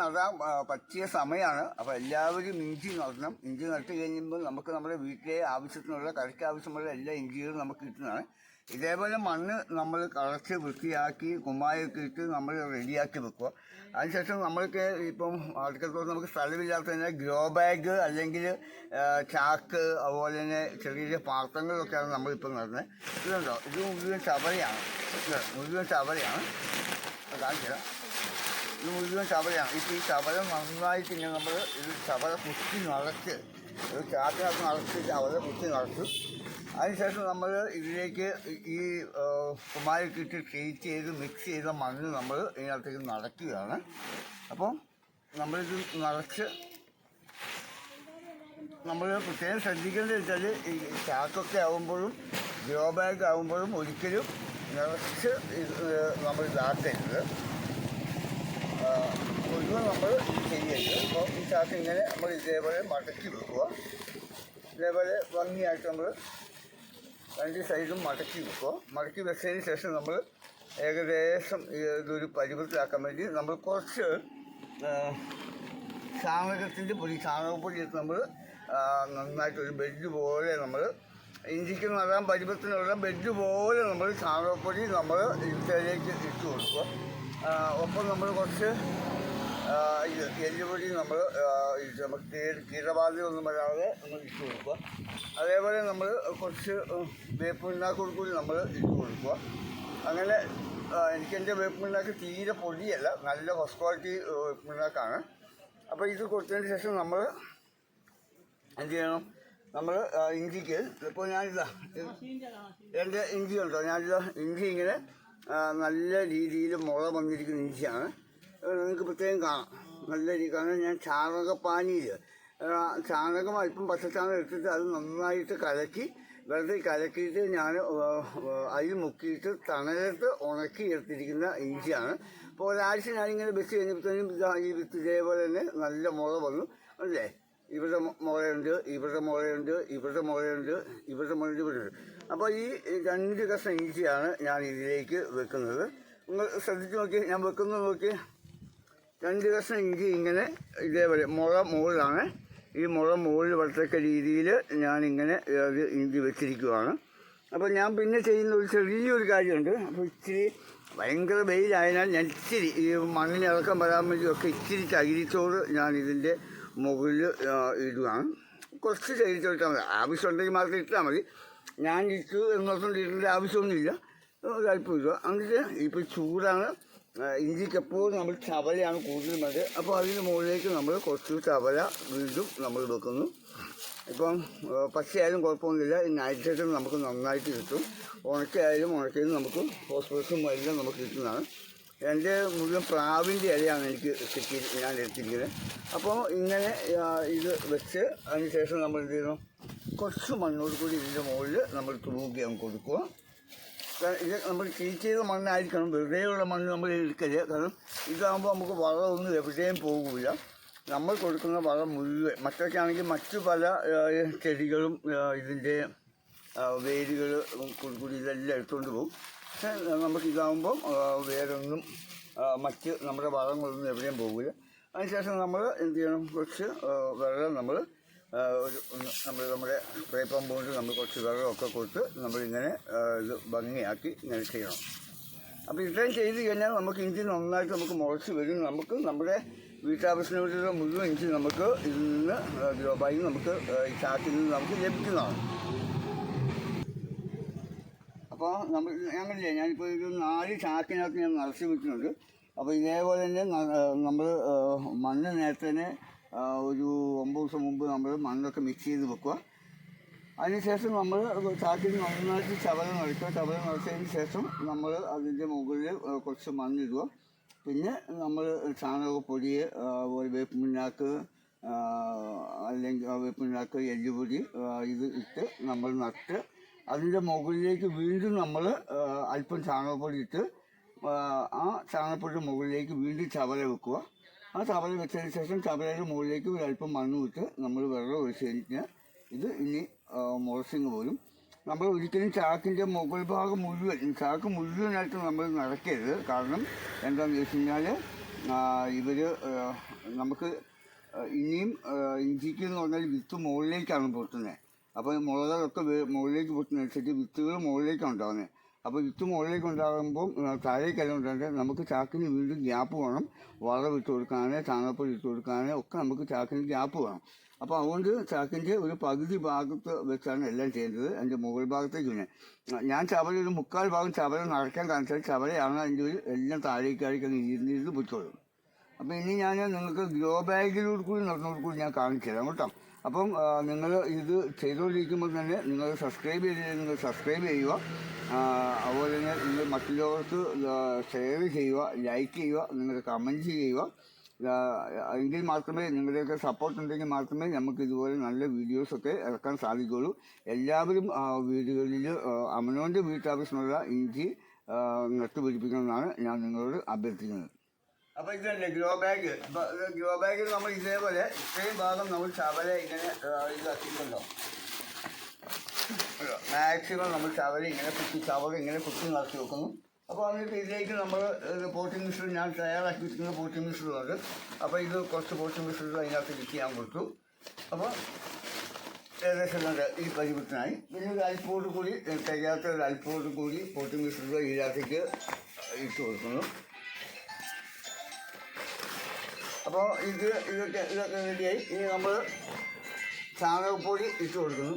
നടാൻ പറ്റിയ സമയമാണ് അപ്പോൾ എല്ലാവരും ഇഞ്ചി നടണം. ഇഞ്ചി നട്ട് കഴിയുമ്പോൾ നമുക്ക് നമ്മുടെ വീട്ടിലെ ആവശ്യത്തിനുള്ള കറിക്ക് ആവശ്യമുള്ള എല്ലാ ഇഞ്ചികളും നമുക്ക് കിട്ടുന്നതാണ്. ഇതേപോലെ മണ്ണ് നമ്മൾ കളച്ച് വൃത്തിയാക്കി കുമ്മായൊക്കെ ഇട്ട് നമ്മൾ റെഡിയാക്കി വെക്കുക. അതിനുശേഷം നമ്മൾക്ക് ഇപ്പം അടുക്കത്തോളം നമുക്ക് സ്ഥലമില്ലാത്തതിനാൽ ഗ്രോ ബാഗ് അല്ലെങ്കിൽ ചാക്ക് അതുപോലെ തന്നെ ചെറിയ ചെറിയ പാത്രങ്ങളിലൊക്കെയാണ് നമ്മളിപ്പോൾ നടന്നത്. ഇതുണ്ടോ? ഇത് മുഴുവൻ ചവറയാണ്. ഇത് മുഴുവൻ ചവറയാണ്. കാണിച്ചു ഇത് മുഴുവൻ ചവറയാണ് ഇപ്പോൾ ഈ ചവര നന്നായിട്ട് ഇങ്ങനെ നമ്മൾ ഇത് ചവര കുത്തി നടക്ക്. ഒരു ചാക്കിനകത്ത് നിറച്ച് ചവര കുത്തി നിറച്ചു അതിനുശേഷം നമ്മൾ ഇതിലേക്ക് ഈ കുമാരിക്കിട്ട് ട്രീറ്റ് ചെയ്ത് മിക്സ് ചെയ്ത മണ്ണ് നമ്മൾ ഇതിനകത്തേക്ക് നടക്കുകയാണ്. അപ്പം നമ്മളിത് നിറച്ച് നമ്മൾ പ്രത്യേകം ശ്രദ്ധിക്കേണ്ടത് വെച്ചാൽ ഈ ചാക്കൊക്കെ ആകുമ്പോഴും ഗ്രോ ബാഗ് ആകുമ്പോഴും ഒരിക്കലും നിറച്ച് നമ്മൾ ഇതാക്കരുത്. മുഴുവൻ നമ്മൾ ചെയ്യരുത് അപ്പോൾ ഈ ചാക്ക് ഇങ്ങനെ നമ്മൾ ഇതേപോലെ മടക്കി വെക്കുക. ഇതേപോലെ ഭംഗിയായിട്ട് നമ്മൾ രണ്ട് സൈഡും മടക്കി വെക്കുക. മടക്കി വെച്ചതിന് ശേഷം നമ്മൾ ഏകദേശം ഇതൊരു പരുവത്തിലാക്കാൻ വേണ്ടി നമ്മൾ കുറച്ച് ചാണകത്തിന്റെ പൊടി ചാണകപ്പൊടി എടുത്ത് നമ്മൾ നന്നായിട്ട് ഒരു ബെഡ് പോലെ നമ്മൾ ഇഞ്ചിക്ക് നടാൻ പരുവത്തിനുള്ള ബെഡ് പോലെ നമ്മൾ ചാണകപ്പൊടി നമ്മൾ ഇതിലേക്ക് ഇട്ട് കൊടുക്കുക. ഒപ്പം നമ്മൾ കുറച്ച് എല്ലുപൊടി നമ്മൾ നമുക്ക് കീട- കീടബാധയൊന്നും വരാതെ നമ്മൾ ഇട്ട് കൊടുക്കുക. അതേപോലെ നമ്മൾ കുറച്ച് വേപ്പ് പിണ്ണാക്കൂടി കൂടി നമ്മൾ ഇട്ട് കൊടുക്കുക. അങ്ങനെ എനിക്കെന്റെ എനിക്ക് എന്റെ വേപ്പ് പിണ്ണാക്ക് തീരെ പൊടിയല്ല നല്ല ഫസ്റ്റ് ക്വാളിറ്റി വേപ്പ് പിണ്ണാക്കാണ്. അപ്പോൾ ഇത് കൊടുത്തതിന് ശേഷം നമ്മൾ എന്ത് ചെയ്യണം? നമ്മൾ ഇഞ്ചിക്ക് ഇപ്പോൾ ഞാനിതാ എന്റെ ഇഞ്ചി ഉണ്ടോ ഞാനിതാ ഇഞ്ചി ഇങ്ങനെ നല്ല രീതിയിൽ മുള വന്നിരിക്കുന്ന ഇഞ്ചിയാണ്. നിങ്ങൾക്ക് പ്രത്യേകം കാണാം. നല്ല രീതി കാരണം ഞാൻ ചാണകപ്പാനിയിൽ ചാണകം അല്പം പച്ചച്ചാണകം എടുത്തിട്ട് അത് നന്നായിട്ട് കലക്കി വെറുതെ കലക്കിയിട്ട് ഞാൻ അതിൽ മുക്കിയിട്ട് തണലത്ത് ഉണക്കി എടുത്തിരിക്കുന്ന ഇഞ്ചിയാണ്. അപ്പോൾ ഒരാഴ്ച ഞാനിങ്ങനെ വെച്ച് കഴിഞ്ഞപ്പോഴത്തേനും ഈ വിത്ത് ഇതേപോലെ തന്നെ നല്ല മുള വന്നു. അല്ലേ? ഇവിടെ മു- മുളയുണ്ട് ഇവിടെ മുളയുണ്ട് ഇവിടെ മുളയുണ്ട് ഇവിടെ മുളയുണ്ട് ഇവിടെ ഉണ്ട് അപ്പോൾ ഈ രണ്ട് കഷ്ണം ഇഞ്ചിയാണ് ഞാൻ ഇതിലേക്ക് വെക്കുന്നത്. നിങ്ങൾ ശ്രദ്ധിച്ച് നോക്കി ഞാൻ വെക്കുന്നത് നോക്കി. രണ്ട് കഷ്ണം ഇഞ്ചി ഇങ്ങനെ ഇതേപോലെ മുള മുകളിലാണ്. ഈ മുള മുകളിൽ വളർത്തക്ക രീതിയിൽ ഞാനിങ്ങനെ അത് ഇഞ്ചി വെച്ചിരിക്കുവാണ്. അപ്പോൾ ഞാൻ പിന്നെ ചെയ്യുന്ന ഒരു ചെറിയൊരു കാര്യമുണ്ട്. അപ്പോൾ ഇച്ചിരി ഭയങ്കര വെയിലായതിനാൽ ഞാൻ ഇച്ചിരി ഈ മണ്ണിന് ഇറക്കം വരാൻ വേണ്ടിയൊക്കെ ഇച്ചിരി ചകിരിച്ചോറ് ഞാൻ ഇതിന്റെ മുകളിൽ ഇടുവാണ്. കുറച്ച് ചകിരിച്ചോറ് ഇട്ടാൽ മതി. ആവശ്യമുണ്ടെങ്കിൽ മാത്രം ഇട്ടാൽ മതി. ഞാൻ ഇട്ടു എന്നൊന്നും ഇടേണ്ട ആവശ്യമൊന്നുമില്ല. ഒരല്പം ഇടുക. എന്നിട്ട് ഇപ്പോൾ ചൂടാണ്. ആ, ഇഞ്ചിക്ക് എപ്പോഴും നമ്മൾ ചവലയാണ് കൂടുതൽ വേണ്ടത്. അപ്പോൾ അതിന് മുകളിലേക്ക് നമ്മൾ കുറച്ച് ചവല വീണ്ടും നമ്മൾ വെക്കുന്നു. ഇപ്പം പച്ചയായാലും കുഴപ്പമൊന്നുമില്ല. ഈ നൈട്രേഷൻ നമുക്ക് നന്നായിട്ട് കിട്ടും. ഉണക്കയായാലും ഉണക്കയിൽ നമുക്ക് ഹോസ്പിറ്റലും എല്ലാം നമുക്ക് കിട്ടുന്നതാണ്. എന്റെ മുഴുവൻ പ്രാവിന്റെ ഇലയാണ് എനിക്ക് കിട്ടി ഞാൻ എടുത്തിരിക്കുന്നത്. അപ്പോൾ ഇങ്ങനെ ഇത് വെച്ച് അതിന് ശേഷം നമ്മൾ എന്ത് ചെയ്യണം കുറച്ച് മണ്ണോട് കൂടി ഇതിന്റെ മുകളിൽ നമ്മൾ തൂക്കി അങ്ങ് കൊടുക്കുക. ഇത് നമ്മൾ ട്രീറ്റ് ചെയ്ത മണ്ണായിരിക്കണം. വെറുതെയുള്ള മണ്ണ് നമ്മൾ എടുക്കരുത്. കാരണം ഇതാകുമ്പോൾ നമുക്ക് വളമൊന്നും എവിടെയും പോകില്ല നമ്മൾ കൊടുക്കുന്ന വളം മുഴുവൻ മറ്റൊക്കെ ആണെങ്കിൽ മറ്റു പല ചെടികളും ഇതിന്റെ വേരുകൾ കൂടി ഇതെല്ലാം എടുത്തുകൊണ്ട് പോകും. പക്ഷേ നമുക്ക് ഇതാകുമ്പം ആ, വേറൊന്നും മറ്റ് നമ്മുടെ വളങ്ങളൊന്നും എവിടെയും പോകില്ല അതിനുശേഷം നമ്മൾ എന്ത് ചെയ്യണം? കുറച്ച് വെള്ളം നമ്മൾ നമ്മൾ നമ്മുടെ സ്പ്രേ പമ്പ് നമ്മൾ കുറച്ച് വെള്ളമൊക്കെ കൊടുത്ത് നമ്മളിങ്ങനെ ഇത് ഭംഗിയാക്കി ഇങ്ങനെ ചെയ്യണം. അപ്പോൾ ഇത്രയും ചെയ്ത് കഴിഞ്ഞാൽ നമുക്ക് ഇഞ്ചി നന്നായിട്ട് നമുക്ക് മുളച്ച് വരും. നമുക്ക് നമ്മുടെ വീട്ടാവശ്യത്തിന് വേണ്ടിയുള്ള മുഴുവൻ ഇഞ്ചി നമുക്ക് ഇതിൽ നിന്ന് ഗ്രോബായി നമുക്ക് ചാക്കിൽ നിന്ന് നമുക്ക് ലഭിക്കുന്നതാണ്. അപ്പോൾ നമ്മൾ ഞങ്ങളില്ലേ ഞാനിപ്പോൾ ഒരു നാല് ചാക്കിനകത്ത് ഞാൻ നിറച്ച് വെക്കുന്നുണ്ട് അപ്പോൾ ഇതേപോലെ തന്നെ നമ്മൾ മണ്ണ് നേരത്തെ തന്നെ ആ, ഒരു ഒമ്പത് ദിവസം മുമ്പ് നമ്മൾ മണ്ണൊക്കെ മിക്സ് ചെയ്ത് വെക്കുക. അതിനുശേഷം നമ്മൾ ചാക്കിൽ നന്നായിട്ട് ചവലം നിറയ്ക്കുക ചവലം നിറച്ചതിന് ശേഷം നമ്മൾ അതിന്റെ മുകളിൽ കുറച്ച് മണ്ണിടുക. പിന്നെ നമ്മൾ ചാണകപ്പൊടി ഒരു വേപ്പ് പിണ്ണാക്ക് അല്ലെങ്കിൽ ആ വേപ്പ് പിണ്ണാക്ക് എല്ലുപൊടി ഇത് ഇട്ട് നമ്മൾ നട്ട് അതിന്റെ മുകളിലേക്ക് വീണ്ടും നമ്മൾ അല്പം ചാണകപ്പൊടി ഇട്ട് ആ ചാണകപ്പൊടിയുടെ മുകളിലേക്ക് വീണ്ടും ചവല വെക്കുക. ആ ചവല വെച്ചതിന് ശേഷം ചവലയുടെ മുകളിലേക്ക് ഒരു അല്പം മണ്ണ് വിട്ട് നമ്മൾ വെള്ളം ഒഴിച്ച് കഴിഞ്ഞാൽ ഇത് ഇനി മുളസിങ് പോലും നമ്മൾ ഒരിക്കലും ചാക്കിന്റെ മുകൾ ഭാഗം മുഴുവൻ ചാക്ക് മുഴുവനായിട്ട് നമ്മൾ നടക്കരുത്. കാരണം എന്താണെന്ന് വെച്ച് കഴിഞ്ഞാൽ ഇവർ നമുക്ക് ഇനിയും ഇഞ്ചിക്ക് എന്ന് പറഞ്ഞാൽ വിത്ത് മുകളിലേക്കാണ് പൊട്ടുന്നത് അപ്പോൾ മുളകളൊക്കെ മുകളിലേക്ക് പൊട്ടുന്നതനുസരിച്ച് വിത്തുകൾ മുകളിലേക്കാണ് ഉണ്ടാകുന്നത് അപ്പോൾ വിത്ത് മുകളിലേക്ക് ഉണ്ടാകുമ്പോൾ താഴേക്കല്ല ഉണ്ടാകുന്നത് നമുക്ക് ചാക്കിന് വീണ്ടും ഗ്യാപ്പ് വേണം. വളം വിട്ട് കൊടുക്കാനേ ചാണകപ്പൊടി ഇട്ട് കൊടുക്കാനേ ഒക്കെ നമുക്ക് ചാക്കിന് ഗ്യാപ്പ് വേണം. അപ്പോൾ അതുകൊണ്ട് ചാക്കിന്റെ ഒരു പകുതി ഭാഗത്ത് വെച്ചാണ് എല്ലാം ചെയ്യുന്നത് എന്റെ മുകൾ ഭാഗത്തേക്ക് പിന്നെ ഞാൻ ചവല ഒരു മുക്കാൽ ഭാഗം ചവല നടക്കാൻ കാണിച്ചാൽ ചവലയാണ് അതിന്റെ ഒരു എല്ലാം താഴേക്കാഴേക്ക് ഇരുന്നിരുന്ന് പൊയ്ക്കോളും. അപ്പോൾ ഇനി ഞാൻ നിങ്ങൾക്ക് ഗ്രോ ബാഗിലൂടെ കൂടി നടന്നോട് കൂടി ഞാൻ കാണിച്ചു തരാം കേട്ടോ. അപ്പം നിങ്ങൾ ഇത് ചെയ്തുകൊണ്ടിരിക്കുമ്പോൾ തന്നെ നിങ്ങൾ സബ്സ്ക്രൈബ് ചെയ്ത് നിങ്ങൾ സബ്സ്ക്രൈബ് ചെയ്യുക. അതുപോലെ തന്നെ നിങ്ങൾ മറ്റുള്ളവർക്ക് ഷെയർ ചെയ്യുക ലൈക്ക് ചെയ്യുക നിങ്ങൾ കമന്റ് ചെയ്യുക. എങ്കിൽ മാത്രമേ നിങ്ങളുടെയൊക്കെ സപ്പോർട്ട് ഉണ്ടെങ്കിൽ മാത്രമേ നമുക്ക് ഇതുപോലെ നല്ല വീഡിയോസൊക്കെ ഇറക്കാൻ സാധിക്കുകയുള്ളൂ. എല്ലാവരും വീടുകളിൽ അമനോന്റെ വീട്ടാവശ്യമുള്ള ഇഞ്ചി നട്ടുപിടിപ്പിക്കണമെന്നാണ് ഞാൻ നിങ്ങളോട് അഭ്യർത്ഥിക്കുന്നത്. അപ്പോൾ ഇതല്ലേ ഗ്രോ ബാഗ്. ഗ്രോ ബാഗിൽ നമ്മൾ ഇതേപോലെ ഇത്രയും ഭാഗം നമ്മൾ ചവല ഇങ്ങനെ ഇതാക്കിയിട്ടുണ്ടോ? മാക്സിമം നമ്മൾ ചവല ഇങ്ങനെ കുത്തി ചവല ഇങ്ങനെ കുത്തി നടത്തി വെക്കുന്നു. അപ്പോൾ അതിനിപ്പോൾ ഇതിലേക്ക് നമ്മൾ പോട്ടിംഗ് മിശ്രം ഞാൻ തയ്യാറാക്കി വെച്ചിരിക്കുന്ന പോട്ടിംഗ് മിശ്രമുണ്ട് അപ്പോൾ ഇത് കുറച്ച് പോട്ടിംഗ് മിശ്രം അതിനകത്ത് മിക്സ് ചെയ്യാൻ കൊടുത്തു. അപ്പോൾ ഏകദേശം ഈ പരിവൃത്തനായി പിന്നെ ഒരു അൽപ്പോട് കൂടി തികയാത്ത ഒരു അൽപ്പോട് കൂടി പോട്ടിംഗ് മിശ്രം ഇതിനകത്തേക്ക് ഇട്ട് കൊടുക്കുന്നു. അപ്പോൾ ഇത് ഇതൊക്കെ ഇതൊക്കെ റെഡിയായി ഇനി നമ്മൾ ചാണകപ്പൊടി ഇട്ട് കൊടുക്കുന്നു.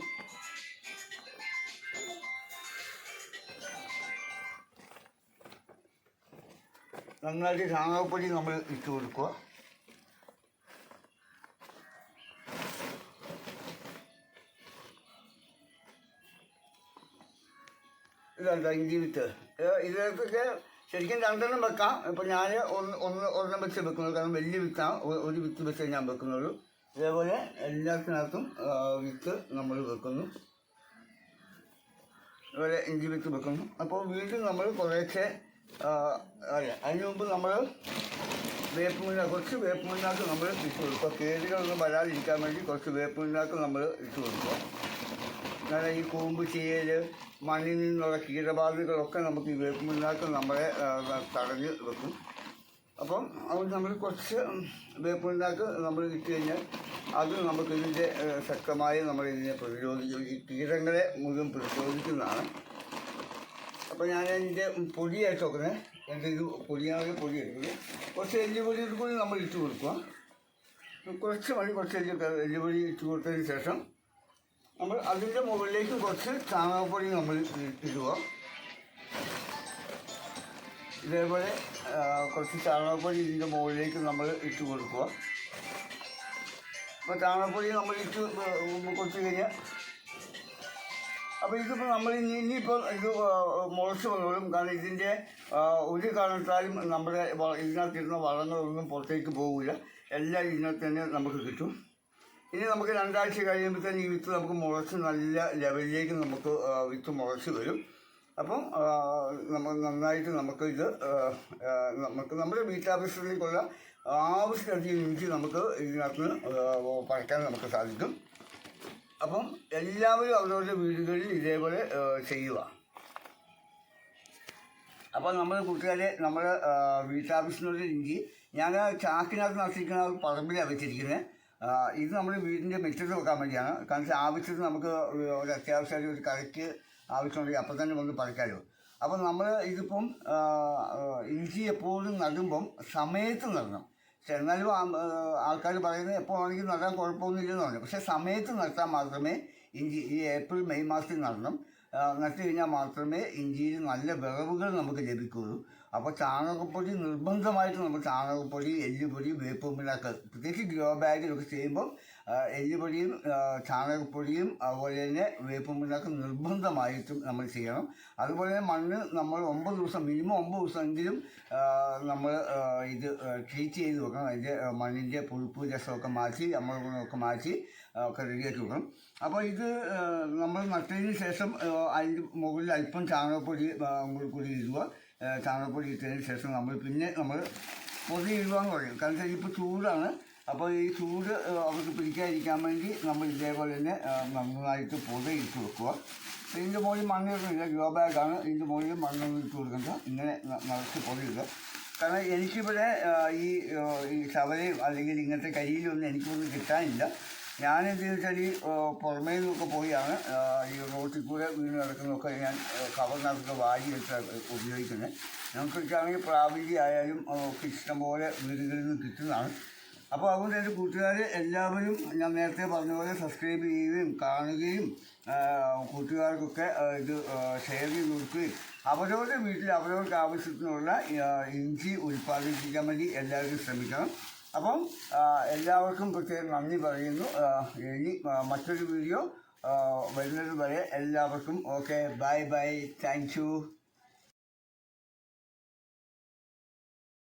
നന്നായിട്ട് ചാണകപ്പൊടി നമ്മൾ ഇട്ട് കൊടുക്കുക. ഇതാണ് ഇഞ്ചി വിത്ത്. ഇതിലേക്കൊക്കെ ശരിക്കും രണ്ടെണ്ണം വെക്കാം. ഇപ്പം ഞാൻ ഒന്ന് ഒന്ന് ഒരെണ്ണം വെച്ച് വെക്കുന്നത് കാരണം വലിയ വിത്താണ് ഒരു വിത്ത് വെച്ചേ ഞാൻ വെക്കുന്നുള്ളൂ. ഇതേപോലെ എല്ലാത്തിനകത്തും വിത്ത് നമ്മൾ വെക്കുന്നു. അതുപോലെ ഇഞ്ചി വിത്ത് വെക്കുന്നു. അപ്പോൾ വീണ്ടും നമ്മൾ കുറേശ്ശെ അല്ല അതിന് മുമ്പ് നമ്മൾ വേപ്പ് മുന്നാക്ക് കുറച്ച് വേപ്പ് മുന്നാക്ക് നമ്മൾ ഇട്ട് കൊടുക്കുക. കേടുകളൊന്നും വരാതിരിക്കാൻ വേണ്ടി കുറച്ച് വേപ്പ് മുന്നാക്ക് നമ്മൾ ഇട്ട് കൊടുക്കുക. ഈ കൂമ്പ് ചെയ്യൽ മണ്ണിൽ നിന്നുള്ള കീടബാധകളൊക്കെ നമുക്ക് ഈ വേപ്പ് മുന്നാക്ക് നമ്മളെ തടഞ്ഞ് വെക്കും. അപ്പം അവിടെ നമ്മൾ കുറച്ച് വേപ്പ് മുന്നാക്ക് നമ്മൾ ഇട്ട് കഴിഞ്ഞാൽ അത് നമുക്കിതിന്റെ ശക്തമായി നമ്മൾ ഇതിനെ പ്രതിരോധിക്കും. ഈ കീടങ്ങളെ മുഴുവൻ പ്രതിരോധിക്കുന്നതാണ്. അപ്പോൾ ഞാൻ അതിന്റെ പൊടിയായിട്ട് നോക്കുന്നത് എന്റെ ഇത് പൊടിയാണെങ്കിൽ പൊടി എടുക്കുന്നത് കുറച്ച് എല്ലുപൊടി കൂടി നമ്മൾ ഇട്ട് കൊടുക്കുക. കുറച്ച് മണി കുറച്ച് എല്ല് എല്ലുപൊടി ഇട്ട് കൊടുത്തതിന് ശേഷം നമ്മൾ അതിന്റെ മുകളിലേക്ക് കുറച്ച് ചാണകപ്പൊടി നമ്മൾ ഇടുക. ഇതേപോലെ കുറച്ച് ചാണകപ്പൊടി ഇതിന്റെ മുകളിലേക്ക് നമ്മൾ ഇട്ട് കൊടുക്കുക. അപ്പോൾ ചാണകപ്പൊടി നമ്മൾ ഇട്ട് കൊടുത്തു കഴിഞ്ഞാൽ അപ്പോൾ ഇതിപ്പോൾ നമ്മൾ ഇനി ഇനിയിപ്പോൾ ഇത് മുളച്ച് വന്നോളും കാരണം ഇതിന്റെ ഒരു കാരണത്താലും നമ്മുടെ ഇതിനകത്തിരുന്ന വളങ്ങളൊന്നും പുറത്തേക്ക് പോകില്ല എല്ലാം ഇതിനകത്ത് തന്നെ നമുക്ക് കിട്ടും. ഇനി നമുക്ക് രണ്ടാഴ്ച കഴിയുമ്പോഴത്തേന് ഈ വിത്ത് നമുക്ക് മുളച്ച് നല്ല ലെവലിലേക്ക് നമുക്ക് വിത്ത് മുളച്ച് വരും. അപ്പം നമ്മൾ നന്നായിട്ട് നമുക്ക് ഇത് നമുക്ക് നമ്മുടെ വീട്ടാവശ്യത്തിലേക്കുള്ള ആവശ്യത്തിലധികം ഇഞ്ചി നമുക്ക് ഇതിനകത്ത് പറിക്കാൻ നമുക്ക് സാധിക്കും. അപ്പം എല്ലാവരും അവരവരുടെ വീടുകളിൽ ഇതേപോലെ ചെയ്യുക. അപ്പോൾ നമ്മൾ കൂട്ടുകാരെ നമ്മൾ വീട്ടാവശ്യത്തിനുള്ള ഇഞ്ചി ഞാൻ ചാക്കിനകത്ത് നട്ടിരിക്കുന്ന ഒരു പറമ്പിലാണ് വെച്ചിരിക്കുന്നത് ഇത് നമ്മൾ വീടിന്റെ മുറ്റത്ത് വെക്കാൻ വേണ്ടിയാണ്. കാരണം വെച്ചാൽ ആവശ്യത്തിന് നമുക്ക് ഒരു അത്യാവശ്യമായിട്ട് ഒരു കറിക്ക് ആവശ്യമുണ്ടെങ്കിൽ അപ്പം തന്നെ വന്ന് പറിക്കാമല്ലോ അപ്പം നമ്മൾ ഇതിപ്പം ഇഞ്ചി എപ്പോഴും നടുമ്പം സമയത്ത് നടണം. എന്നാലും ആൾക്കാർ പറയുന്നത് എപ്പോൾ ആണെങ്കിലും നടാൻ കുഴപ്പമൊന്നുമില്ലെന്ന് പറഞ്ഞു. പക്ഷേ സമയത്ത് നട്ടാൽ മാത്രമേ ഇഞ്ചി ഈ ഏപ്രിൽ മെയ് മാസത്തിൽ നടണം. നട്ടു കഴിഞ്ഞാൽ മാത്രമേ ഇഞ്ചിയിൽ നല്ല വിളവുകൾ നമുക്ക് ലഭിക്കുകയുള്ളൂ. അപ്പോൾ ചാണകപ്പൊടി നിർബന്ധമായിട്ട് നമ്മൾ ചാണകപ്പൊടി എല്ലുപൊടി വേപ്പും പിണ്ണാക്ക് പ്രത്യേകിച്ച് ഗ്രോ ബാഗിലൊക്കെ ചെയ്യുമ്പോൾ എല്ലുപൊടിയും ചാണകപ്പൊടിയും അതുപോലെ തന്നെ വേപ്പും പിണ്ണാക്ക് നിർബന്ധമായിട്ടും നമ്മൾ ചെയ്യണം. അതുപോലെ തന്നെ മണ്ണ് നമ്മൾ ഒമ്പത് ദിവസം മിനിമം ഒമ്പത് ദിവസമെങ്കിലും നമ്മൾ ഇത് ട്രീറ്റ് ചെയ്ത് വെക്കണം. അതിന്റെ മണ്ണിന്റെ പുഴുപ്പ് രസമൊക്കെ മാറ്റി നമ്മൾ ഗുണമൊക്കെ മാറ്റി ഒക്കെ റെഡിയാക്കി വെക്കണം. അപ്പോൾ ഇത് നമ്മൾ നട്ടതിന് ശേഷം അതിന്റെ മുകളിൽ അല്പം ചാണകപ്പൊടി കൂടി ഇടുക. ചാണകപ്പൊടി ഇട്ടതിന് ശേഷം നമ്മൾ പിന്നെ നമ്മൾ പൊതി എന്ന് പറയും. കാരണം വെച്ചാൽ ഇപ്പോൾ ചൂടാണ്. അപ്പോൾ ഈ ചൂട് അവർക്ക് പിടിക്കാതിരിക്കാൻ വേണ്ടി നമ്മൾ ഇതേപോലെ തന്നെ നന്നായിട്ട് പൊതി ഇട്ട് വെക്കുക. ഇതിന്റെ മുകളിൽ മണ്ണിടുന്നില്ല ഗ്രോ ബാഗാണ്. ഇതിന്റെ മുകളിൽ മണ്ണൊന്നും ഇട്ട് കൊടുക്കണ്ട. ഇങ്ങനെ നിറച്ച് പൊതി ഇടുക. കാരണം എനിക്കിവിടെ ഈ ഈ ശവരയും അല്ലെങ്കിൽ ഇങ്ങനത്തെ കരിയിലൊന്നും എനിക്കൊന്നും കിട്ടാനില്ല. എന്തെന്ന് വെച്ചാൽ ഈ പുറമേ നിന്നൊക്കെ പോയാണ് ഈ റോട്ടിൽ കൂടെ വീണ് കിടക്കുന്നതൊക്കെ ഞാൻ ആ, കവറിനകത്തൊക്കെ വാരി വെച്ചാണ് ഉപയോഗിക്കുന്നത് നമുക്കൊക്കെയാണെങ്കിൽ പ്രാവിധി ആയാലും ഒക്കെ ഇഷ്ടംപോലെ വീടുകളിൽ നിന്ന് കിട്ടുന്നതാണ്. അപ്പോൾ അതുകൊണ്ട് എന്റെ കൂട്ടുകാർ എല്ലാവരും ഞാൻ നേരത്തെ പറഞ്ഞ പോലെ സബ്സ്ക്രൈബ് ചെയ്യുകയും കാണുകയും കൂട്ടുകാർക്കൊക്കെ ഇത് ഷെയർ ചെയ്ത് കൊടുക്കുകയും അവരവരുടെ വീട്ടിൽ അവരവർക്ക് ആവശ്യത്തിനുള്ള ഇഞ്ചി ഉൽപ്പാദിപ്പിക്കാൻ വേണ്ടി എല്ലാവരും ശ്രമിക്കണം. അപ്പം എല്ലാവർക്കും പ്രത്യേകം നന്ദി പറയുന്നു. ഇനി മറ്റൊരു വീഡിയോ വരുന്നത് വരെ എല്ലാവർക്കും okay. Bye bye. Thank you.